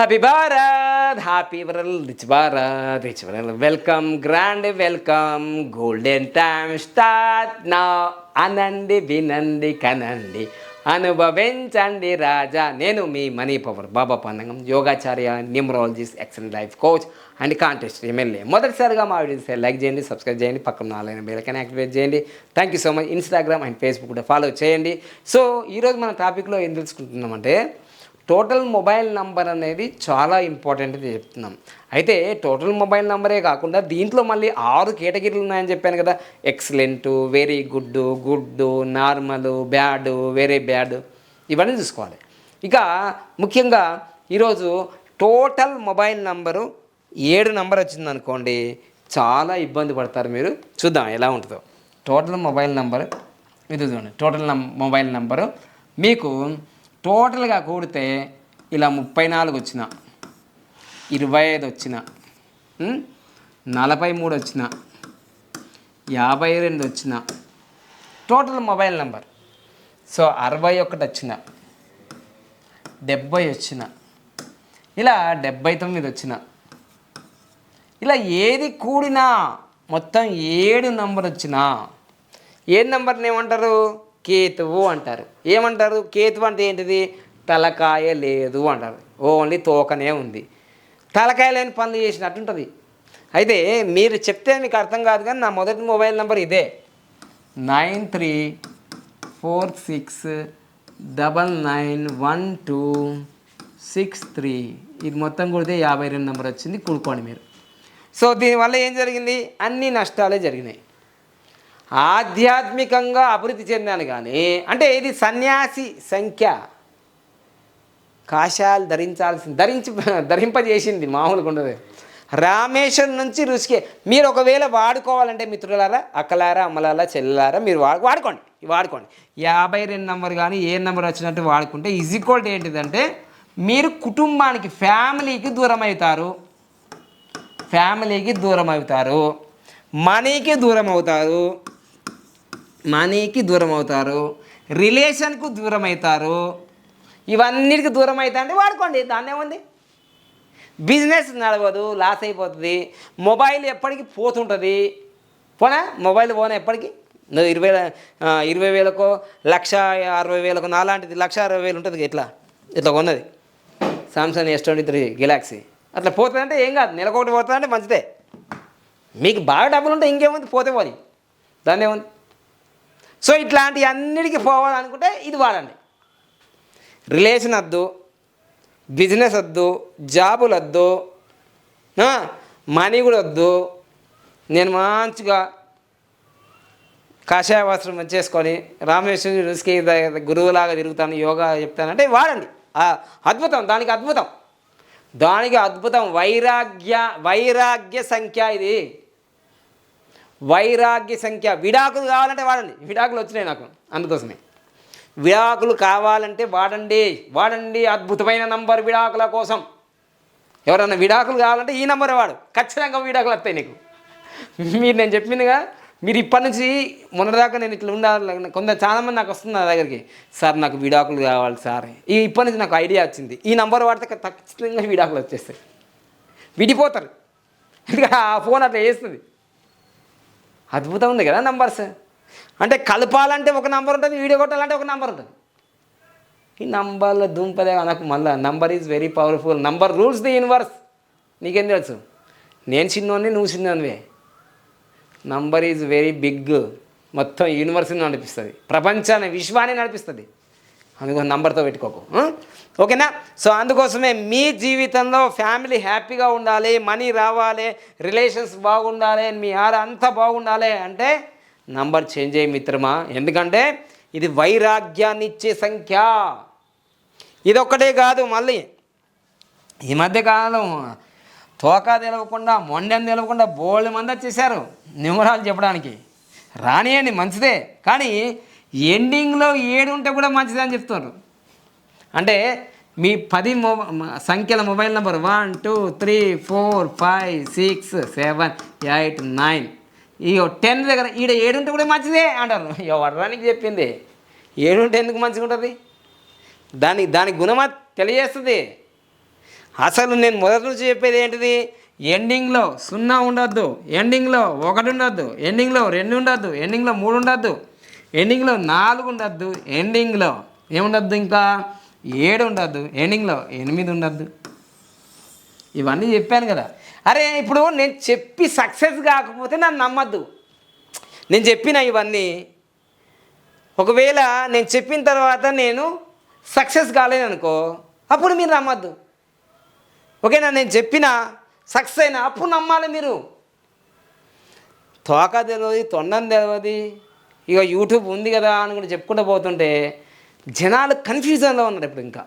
Happy Bharat happy world rich Bharat rich world welcome grand welcome golden time start నా అనండి వినండి కనండి అనుభవించండి రాజా నేను మీ మనీ పవర్ బాబా పందంగం యోగాచార్య numerologist excellent life coach and contest MLA మొదటిసారిగా మా వీడియోస్ లైక్ చేయండి సబ్స్క్రైబ్ చేయండి పక్కన నాలుగైన బెల్కైనా యాక్టివేట్ చేయండి. Thank you so much Instagram and Facebook కూడా ఫాలో చేయండి. సో ఈరోజు మన టాపిక్లో ఏం తెలుసుకుంటున్నామంటే టోటల్ మొబైల్ నంబర్ అనేది చాలా ఇంపార్టెంట్ అని చెప్తున్నాం. అయితే టోటల్ మొబైల్ నంబరే కాకుండా దీంట్లో మళ్ళీ ఆరు కేటగిరీలు ఉన్నాయని చెప్పాను కదా. Excellent very good good normal bad very bad ఇవన్నీ చూసుకోవాలి. ఇక ముఖ్యంగా ఈరోజు టోటల్ మొబైల్ నంబరు ఏడు నంబర్ వచ్చింది అనుకోండి చాలా ఇబ్బంది పడతారు మీరు. చూద్దాం ఎలా ఉంటుందో. టోటల్ మొబైల్ నంబర్ ఇది చూడండి టోటల్ నం మొబైల్ నంబరు. మీకు టోటల్గా కూడితే ఇలా ముప్పై నాలుగు వచ్చిన ఇరవై ఐదు వచ్చిన నలభై మూడు వచ్చిన యాభై రెండు వచ్చిన టోటల్ మొబైల్ నెంబర్. సో అరవై ఒకటి వచ్చిన డెబ్బై వచ్చిన ఇలా డెబ్బై తొమ్మిది వచ్చిన ఇలా ఏది కూడినా మొత్తం ఏడు నంబర్ వచ్చినా ఏ నంబర్ని ఏమంటారు? కేతువు అంటారు. ఏమంటారు? కేతువు అంటే ఏంటిది? తలకాయ లేదు అంటారు. ఓన్లీ తోకనే ఉంది. తలకాయ లేని పనులు చేసినట్టు ఉంటుంది అయితే మీరు చెప్తే మీకు అర్థం కాదు కానీ నా మొదటి మొబైల్ నెంబర్ ఇదే. Nine three four six double nine one two six three. ఇది మొత్తం కూడితే యాభై రెండు నెంబర్ వచ్చింది. కూడుకోండి మీరు. సో దీనివల్ల ఏం జరిగింది? అన్ని నష్టాలే జరిగినాయి. ఆధ్యాత్మికంగా అభివృద్ధి చెందాను కానీ అంటే ఇది సన్యాసి సంఖ్య. కాషాయాలు ధరించాల్సింది ధరించి ధరింపజేసింది మామూలుగా ఉండదు. రామేశ్వరం నుంచి రుచికే మీరు ఒకవేళ వాడుకోవాలంటే మిత్రులారా అక్కలారా అమ్మలారా చెల్లెలారా మీరు వాడు వాడుకోండి వాడుకోండి. యాభై రెండు నెంబర్ కానీ ఏ నెంబర్ వచ్చినట్టు వాడుకుంటే ఈజ్ ఈక్వల్ ఏంటిదంటే మీరు కుటుంబానికి ఫ్యామిలీకి దూరం అవుతారు ఫ్యామిలీకి దూరం అవుతారు మనీకి దూరం అవుతారు మనీకి దూరం అవుతారు రిలేషన్కు దూరం అవుతారు ఇవన్నిటికి దూరం అవుతా అంటే వాడుకోండి దాన్నే ఉంది బిజినెస్ నడవదు లాస్ అయిపోతుంది. మొబైల్ ఎప్పటికీ పోతుంటుంది? పోనా? మొబైల్ పోనా ఎప్పటికీ? నువ్వు ఇరవై ఇరవై వేలకో లక్ష అరవై వేలకో నాలాంటిది లక్ష అరవై వేలు ఉంటుంది ఇట్లా. ఇట్లా కొన్నది. Samsung S twenty three Galaxy అట్లా పోతుందంటే ఏం కాదు నెలకొకటి పోతుందంటే మంచిదే. మీకు బాగా డబ్బులు ఉంటే ఇంకేముంది? పోతే పోని. దాన్ని ఏముంది? సో ఇట్లాంటి అన్నిటికీ పోవాలనుకుంటే ఇది వాడండి. రిలేషన్ వద్దు బిజినెస్ వద్దు జాబులు వద్దు మనీ కూడా వద్దు. నేను మంచిగా కాషాయ వస్త్రం వచ్చేసుకొని రామేశ్వరి రుచికి గురువులాగా తిరుగుతాను యోగా చెప్తానంటే వాడండి. అద్భుతం దానికి అద్భుతం. దానికి అద్భుతం వైరాగ్య వైరాగ్య సంఖ్య ఇది. వైరాగ్య సంఖ్య. విడాకులు కావాలంటే వాడండి. విడాకులు వచ్చినాయి నాకు అందుకోసమే. విడాకులు కావాలంటే వాడండి. వాడండి అద్భుతమైన నంబర్ విడాకుల కోసం. ఎవరన్నా విడాకులు కావాలంటే ఈ నంబర్ వాడు. ఖచ్చితంగా విడాకులు వస్తాయి నీకు. మీరు నేను చెప్పిందిగా మీరు ఇప్పటి నుంచి మొన్నదాకా నేను ఇట్లా ఉండాలి కొంత చాలామంది నాకు వస్తుంది నా దగ్గరికి. సార్ నాకు విడాకులు కావాలి సార్. ఈ ఇప్పటి నుంచి నాకు ఐడియా వచ్చింది. ఈ నంబర్ వాడితే ఖచ్చితంగా విడాకులు వచ్చేస్తాయి. విడిపోతారు. ఎందుకంటే ఆ ఫోన్ అట్లా చేస్తుంది. అద్భుతం ఉంది కదా నంబర్స్ అంటే కలపాలంటే ఒక నంబర్ ఉంటుంది వీడియో కొట్టాలంటే ఒక నంబర్ ఉంటుంది. ఈ నంబర్ల దుంపదే నాకు మళ్ళీ. Number is very powerful number rules the universe నీకేం తెలుసు? నేను చిన్నోని నువ్వు చిన్నోనివే నంబర్ ఈజ్ వెరీ బిగ్ మొత్తం యూనివర్స్ని నడిపిస్తుంది. ప్రపంచాన్ని విశ్వాన్ని నడిపిస్తుంది. అందుకో నంబర్తో పెట్టుకోకు ఓకేనా? సో అందుకోసమే మీ జీవితంలో ఫ్యామిలీ హ్యాపీగా ఉండాలి మనీ రావాలి రిలేషన్స్ బాగుండాలి మీ ఆర అంతా బాగుండాలి అంటే నంబర్ చేంజ్ అయ్యి మిత్రమా. ఎందుకంటే ఇది వైరాగ్యాన్ని ఇచ్చే సంఖ్య. ఇదొక్కటే కాదు మళ్ళీ. ఈ మధ్య కాలం తోకా తెలవకుండా మొండెం తెలవకుండా బోల్డ్ మంది వచ్చేసారు నిమరాలు చెప్పడానికి. రానియండి మంచిదే. కానీ ఎండింగ్లో ఏడు ఉంటే కూడా మంచిదని అని చెప్తున్నారు. అంటే మీ పది మొ సంఖ్యల mobile number one two three four five six seven eight nine. ఈ టెన్ దగ్గర ఈడ ఏడు ఉంటే కూడా మంచిదే అంటారు. ఎవరానికి చెప్పింది. ఏడు ఉంటే ఎందుకు మంచిగా ఉంటుంది? దాని దాని గుణమా తెలియజేస్తుంది? అసలు నేను మొదటి నుంచి చెప్పేది ఏంటిది? ఎండింగ్లో సున్నా ఉండొద్దు ఎండింగ్లో ఒకటి ఉండొద్దు ఎండింగ్లో రెండు ఉండొద్దు ఎండింగ్లో మూడు ఉండొద్దు ఎండింగ్లో నాలుగు ఉండద్దు ఎండింగ్లో ఏముండద్దు ఇంకా? ఏడు ఉండద్దు ఎండింగ్లో ఎనిమిది ఉండద్దు. ఇవన్నీ చెప్పాను కదా. అరే ఇప్పుడు నేను చెప్పి సక్సెస్ కాకపోతే నన్ను నమ్మద్దు. నేను చెప్పిన ఇవన్నీ. ఒకవేళ నేను చెప్పిన తర్వాత నేను సక్సెస్ కాలేదనుకో అప్పుడు మీరు నమ్మద్దు. ఓకేనా? నేను చెప్పిన సక్సెస్ అయినా అప్పుడు నమ్మాలి మీరు. తోక తెలియదు తొండం తెలియదు ఇక యూట్యూబ్ ఉంది కదా అని కూడా చెప్పుకుంటూ పోతుంటే జనాలు కన్ఫ్యూజన్లో ఉన్నారు ఇప్పుడు ఇంకా.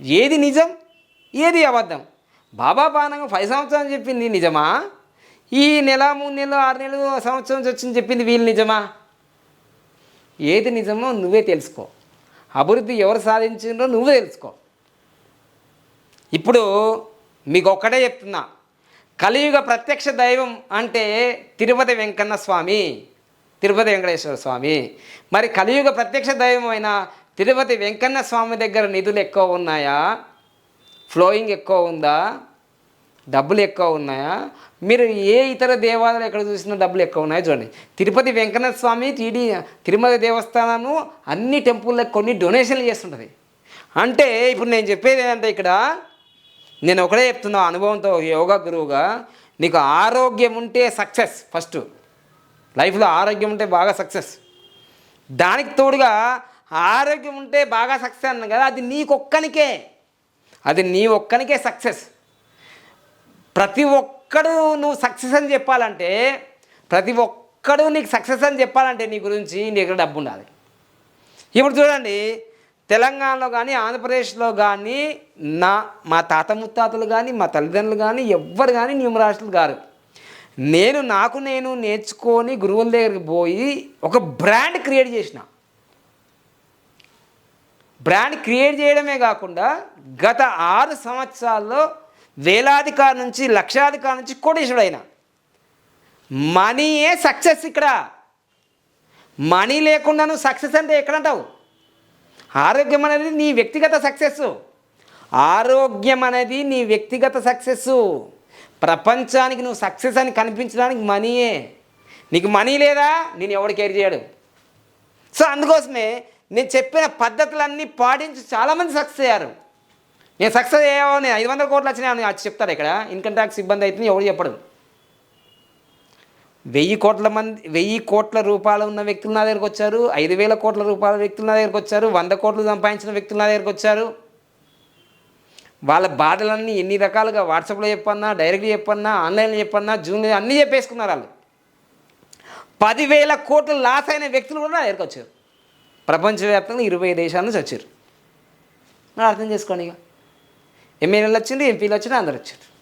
ఏది నిజం ఏది అబద్ధం? బాబా బాణంగా ఫైవ్ సంవత్సరాలు చెప్పింది నిజమా? ఈ నెల మూడు నెలలు ఆరు నెలలు సంవత్సరం వచ్చింది చెప్పింది వీళ్ళు నిజమా? ఏది నిజమో నువ్వే తెలుసుకో. అభివృద్ధి ఎవరు సాధించిందో నువ్వే తెలుసుకో. ఇప్పుడు మీకు ఒక్కటే చెప్తున్నా. కలియుగ ప్రత్యక్ష దైవం అంటే తిరుపతి వెంకన్న స్వామి. తిరుపతి వెంకటేశ్వర స్వామి. మరి కలియుగ ప్రత్యక్ష దైవం తిరుపతి వెంకన్న స్వామి దగ్గర నిధులు ఎక్కువ ఉన్నాయా? ఫ్లోయింగ్ ఎక్కువ ఉందా? డబ్బులు ఎక్కువ ఉన్నాయా? మీరు ఏ ఇతర దేవాలయాలు ఎక్కడ చూసినా డబ్బులు ఎక్కువ ఉన్నాయో చూడండి. తిరుపతి వెంకన్న స్వామి టీడీ తిరుమల దేవస్థానము అన్ని టెంపుల్లకు కొన్ని డొనేషన్లు చేస్తుంటుంది. అంటే ఇప్పుడు నేను చెప్పేది ఏంటంటే ఇక్కడ నేను ఒకటే చెప్తున్నా అనుభవంతో యోగా గురువుగా నీకు ఆరోగ్యం ఉంటే సక్సెస్ ఫస్ట్. లైఫ్లో ఆరోగ్యం ఉంటే బాగా సక్సెస్. దానికి తోడుగా ఆరోగ్యం ఉంటే బాగా సక్సెస్ అన్నాను కదా అది నీకొక్కనికే. అది నీ ఒక్కనికే సక్సెస్. ప్రతి ఒక్కడు నువ్వు సక్సెస్ అని చెప్పాలంటే ప్రతి ఒక్కడు నీకు సక్సెస్ అని చెప్పాలంటే నీ గురించి నీ దగ్గర డబ్బు ఉండాలి. ఇప్పుడు చూడండి తెలంగాణలో కానీ ఆంధ్రప్రదేశ్లో కానీ నా మా తాత ముత్తాతలు కానీ మా తల్లిదండ్రులు కానీ ఎవ్వరు కానీ న్యూమరాశులు గారు నేను నాకు నేను నేర్చుకొని గురువుల దగ్గరికి పోయి ఒక బ్రాండ్ క్రియేట్ చేసిన. బ్రాండ్ క్రియేట్ చేయడమే కాకుండా గత ఆరు సంవత్సరాల్లో వేలాధికారి నుంచి లక్షాధికారి నుంచి కోటేశ్వరుడైన. మనీయే సక్సెస్ ఇక్కడ. మనీ లేకుండా నువ్వు సక్సెస్ అంటే ఎక్కడంటావు? ఆరోగ్యం అనేది నీ వ్యక్తిగత సక్సెస్ ఆరోగ్యం అనేది నీ వ్యక్తిగత సక్సెస్ ప్రపంచానికి నువ్వు సక్సెస్ అని కనిపించడానికి మనీయే. నీకు మనీ లేదా? నేను ఎవడు కేర్ చేయడు. సో అందుకోసమే నేను చెప్పిన పద్ధతులన్నీ పాటించి చాలామంది సక్సెస్ అయ్యారు. నేను సక్సెస్ అయ్యావో నేను ఐదు వందల కోట్లు వచ్చినాయని అది చెప్తారు ఇక్కడ. ఇన్కమ్ ట్యాక్స్ ఇబ్బంది అవుతుంది ఎవరు చెప్పడు. వెయ్యి కోట్ల మంది వెయ్యి కోట్ల రూపాయలు ఉన్న వ్యక్తులు నా దగ్గరకు వచ్చారు. ఐదు వేల కోట్ల రూపాయల వ్యక్తులు నా దగ్గరకు వచ్చారు. వంద కోట్లు సంపాదించిన వ్యక్తులు నా దగ్గరకు వచ్చారు. వాళ్ళ బాధలన్నీ ఎన్ని రకాలుగా వాట్సాప్లో చెప్పన్నా డైరెక్ట్గా చెప్పన్నా ఆన్లైన్లో చెప్పన్నా జూన్లో అన్నీ చెప్పేసుకున్నారు వాళ్ళు. పదివేల కోట్లు లాస్ అయిన వ్యక్తులు కూడా నా వచ్చారు. ప్రపంచవ్యాప్తంగా ఇరవై దేశాల నుంచి వచ్చారు. అర్థం చేసుకోండి ఇక. ఎమ్మెల్యేలు వచ్చింది ఎంపీలు వచ్చింది అందరు వచ్చారు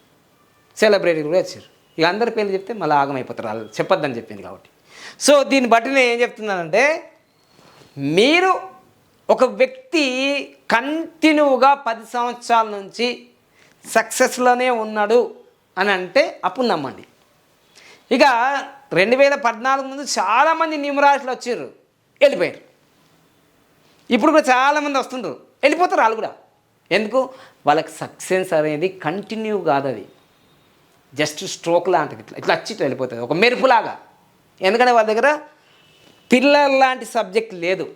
సెలబ్రిటీలు కూడా వచ్చారు. ఇక అందరి పేర్లు చెప్తే మళ్ళీ ఆగమైపోతారు వాళ్ళు. చెప్పొద్దని చెప్పింది కాబట్టి. సో దీన్ని బట్టి నేను ఏం చెప్తున్నానంటే మీరు ఒక వ్యక్తి కంటిన్యూగా పది సంవత్సరాల నుంచి సక్సెస్లోనే ఉన్నాడు అని అంటే అప్పుడు నమ్మండి. ఇక రెండు వేల పద్నాలుగు ముందు చాలామంది న్యూమరాశులు వచ్చారు వెళ్ళిపోయారు. ఇప్పుడు కూడా చాలామంది వస్తుండ్రు వెళ్ళిపోతారు వాళ్ళు కూడా. ఎందుకు? వాళ్ళకి సక్సెస్ అనేది కంటిన్యూ కాదు అది. జస్ట్ స్ట్రోక్ లాంటిది ఇట్లా ఇట్లా వచ్చి ఇట్లా వెళ్ళిపోతుంది ఒక మెరుపులాగా. ఎందుకంటే వాళ్ళ దగ్గర పిల్లర్ లాంటి సబ్జెక్ట్ లేదు.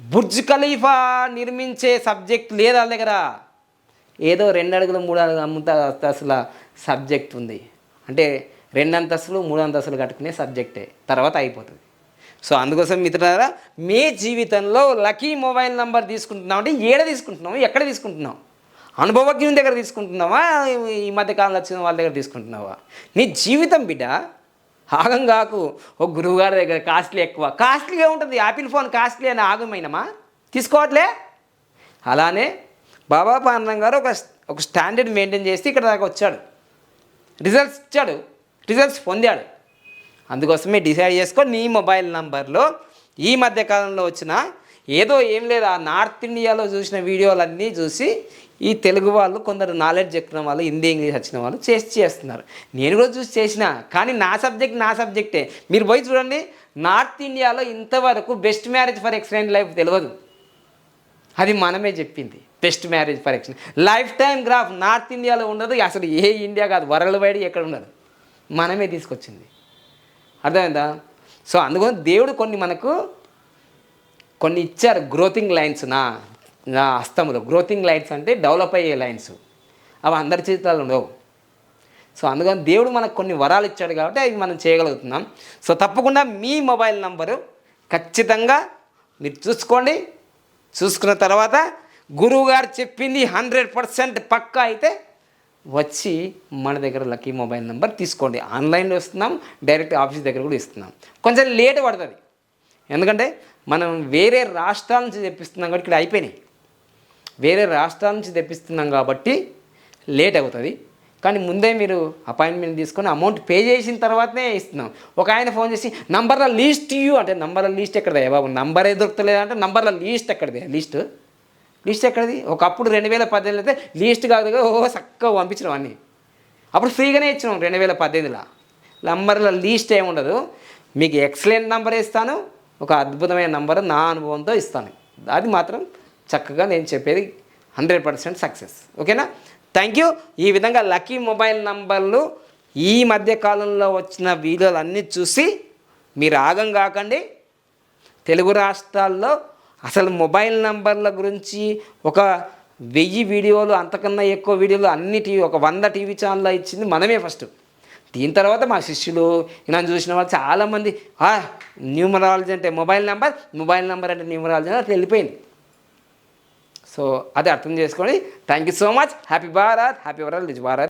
బుర్జ్ ఖలీఫా నిర్మించే సబ్జెక్ట్ లేదు వాళ్ళ దగ్గర? ఏదో రెండు అడుగులు మూడు అడుగులు అంతస్తుల సబ్జెక్ట్ ఉంది. అంటే రెండు అంతస్తులు మూడు అంతస్తులు కట్టుకునే సబ్జెక్టే. తర్వాత అయిపోతుంది. సో అందుకోసం మిత్రులారా మీ జీవితంలో లక్కీ మొబైల్ నెంబర్ తీసుకుంటున్నాం అంటే ఏడ తీసుకుంటున్నాం ఎక్కడ తీసుకుంటున్నావు? అనుభవజ్ఞుని దగ్గర తీసుకుంటున్నావా? ఈ మధ్య కాలంలో వచ్చిన వాళ్ళ దగ్గర తీసుకుంటున్నావా? నీ జీవితం బిడ్డ ఆగం కాకు. ఒక గురువుగారి దగ్గర కాస్ట్లీ ఎక్కువ. కాస్ట్లీగా ఉంటుంది. యాపిల్ ఫోన్ కాస్ట్లీ అని ఆగమైనమా తీసుకోవట్లే? అలానే బాబా పానందం గారు ఒక ఒక స్టాండర్డ్ మెయింటైన్ చేసి ఇక్కడ దాకా వచ్చాడు. రిజల్ట్స్ ఇచ్చాడు. రిజల్ట్స్ పొందాడు. అందుకోసమే డిసైడ్ చేసుకో నీ మొబైల్ నంబర్లో ఈ మధ్య కాలంలో వచ్చిన ఏదో ఏం లేదు ఆ నార్త్ ఇండియాలో చూసిన వీడియోలన్నీ చూసి ఈ తెలుగు వాళ్ళు కొందరు నాలెడ్జ్ ఎక్కిన వాళ్ళు హిందీ ఇంగ్లీష్ వచ్చిన వాళ్ళు చేసి చేస్తున్నారు. నేను కూడా చూసి చేసిన కానీ నా సబ్జెక్ట్ నా సబ్జెక్టే మీరు పోయి చూడండి నార్త్ ఇండియాలో ఇంతవరకు best marriage for excellent life తెలియదు అది మనమే చెప్పింది best marriage for excellent life time graph north ఇండియాలో ఉండదు అసలు ఏ ఇండియా కాదు వరల్డ్ వైడ్ ఎక్కడ ఉండదు. మనమే తీసుకొచ్చింది. అర్థమైందా? సో అందుకని దేవుడు కొన్ని మనకు కొన్ని ఇచ్చారు గ్రోతింగ్ లైన్స్ నా నా అస్తములో గ్రోతింగ్ లైన్స్ అంటే డెవలప్ అయ్యే లైన్స్. అవి అందరి చేతిలో ఉండవు. సో అందుకని దేవుడు మనకు కొన్ని వరాలు ఇచ్చాడు కాబట్టి అవి మనం చేయగలుగుతున్నాం. సో తప్పకుండా మీ మొబైల్ నంబరు ఖచ్చితంగా మీరు చూసుకోండి. చూసుకున్న తర్వాత గురువుగారు చెప్పింది హండ్రెడ్ పర్సెంట్ పక్కా అయితే వచ్చి మన దగ్గర లక్కీ మొబైల్ నెంబర్ తీసుకోండి. ఆన్లైన్లో ఇస్తున్నాం డైరెక్ట్ ఆఫీస్ దగ్గర కూడా ఇస్తున్నాం. కొంచెం లేట్ పడుతుంది. ఎందుకంటే మనం వేరే రాష్ట్రాల నుంచి తెప్పిస్తున్నాం కాబట్టి ఇక్కడ అయిపోయినాయి. వేరే రాష్ట్రాల నుంచి తెప్పిస్తున్నాం కాబట్టి లేట్ అవుతుంది. కానీ ముందే మీరు అపాయింట్మెంట్ తీసుకొని అమౌంట్ పే చేసిన తర్వాతనే ఇస్తున్నాం. ఒక ఆయన ఫోన్ చేసి నంబర్ల లీస్ట్ యూ అంటే నంబర్ల లీస్ట్ ఎక్కడ బాబు? నంబరే దొరకలేదు అంటే నంబర్ల లీస్ట్ ఎక్కడది లీస్ట్? లీస్ట్ ఎక్కడిది? ఒకప్పుడు రెండు వేల పద్దెనిమిది అయితే లీస్ట్ కాదు ఓ చక్కగా పంపించడం అన్నీ. అప్పుడు ఫ్రీగానే ఇచ్చినాం రెండు వేల పద్దెనిమిదిలో. నంబర్ల లీస్ట్ ఏమి ఉండదు మీకు ఎక్సలెంట్ నంబర్ ఇస్తాను. ఒక అద్భుతమైన నంబర్ నా అనుభవంతో ఇస్తాను. అది మాత్రం చక్కగా నేను చెప్పేది హండ్రెడ్ పర్సెంట్ సక్సెస్. ఓకేనా? Thank you. ఈ విధంగా లక్కీ మొబైల్ నంబర్లు ఈ మధ్య కాలంలో వచ్చిన వీడియోలు అన్నీ చూసి మీరు ఆగం కాకండి. తెలుగు రాష్ట్రాల్లో అసలు మొబైల్ నంబర్ల గురించి ఒక వెయ్యి వీడియోలు అంతకన్నా ఎక్కువ వీడియోలు అన్ని టీవీ ఒక వంద టీవీ ఛానల్లో ఇచ్చింది మనమే ఫస్ట్. దీని తర్వాత మా శిష్యులు నన్ను చూసిన వాళ్ళు చాలామంది న్యూమరాలజీ అంటే మొబైల్ నెంబర్ మొబైల్ నెంబర్ అంటే న్యూమరాలజీ అని వెళ్ళిపోయింది సో అదే అర్థం చేసుకొని thank you so much happy Bharat happy world Bharat.